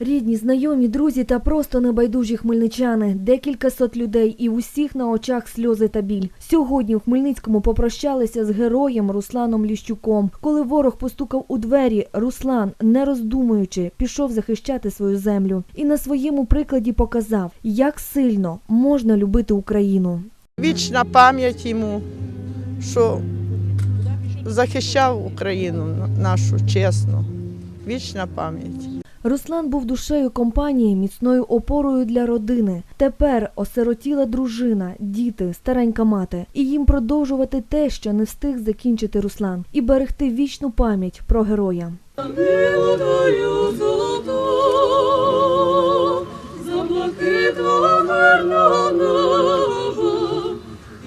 Рідні, знайомі, друзі та просто небайдужі хмельничани, декілька сот людей і усіх на очах сльози та біль. Сьогодні в Хмельницькому попрощалися з героєм Русланом Ліщуком. Коли ворог постукав у двері, Руслан, не роздумуючи, пішов захищати свою землю і на своєму прикладі показав, як сильно можна любити Україну. Вічна пам'ять йому, що захищав Україну нашу чесно. Вічна пам'ять. Руслан був душею компанії, міцною опорою для родини. Тепер осиротіла дружина, діти, старенька мати. І їм продовжувати те, що не встиг закінчити Руслан, і берегти вічну пам'ять про героя.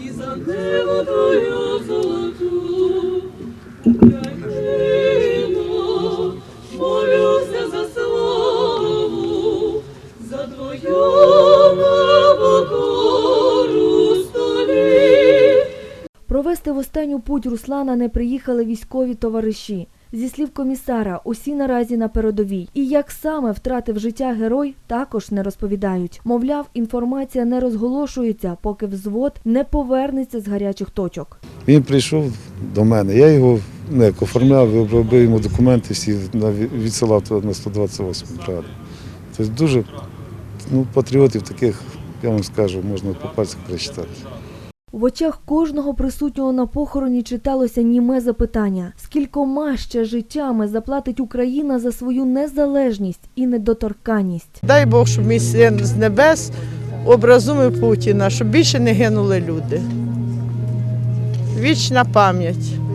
І за нивою золоту, Провести в останню путь Руслана не приїхали військові товариші. Зі слів комісара, усі наразі на передовій. І як саме втратив життя герой, також не розповідають. Мовляв, інформація не розголошується, поки взвод не повернеться з гарячих точок. Він прийшов до мене, я його ну, як оформляв, робив йому документи, всі відсилав на 128 бригаду. Тобто дуже ну, патріотів таких, я вам скажу, можна по пальцях перечитати. В очах кожного присутнього на похороні читалося німе запитання: скількома ще життями заплатить Україна за свою незалежність і недоторканність. Дай Бог, щоб мій син з небес образумив Путіна, щоб більше не гинули люди. Вічна пам'ять.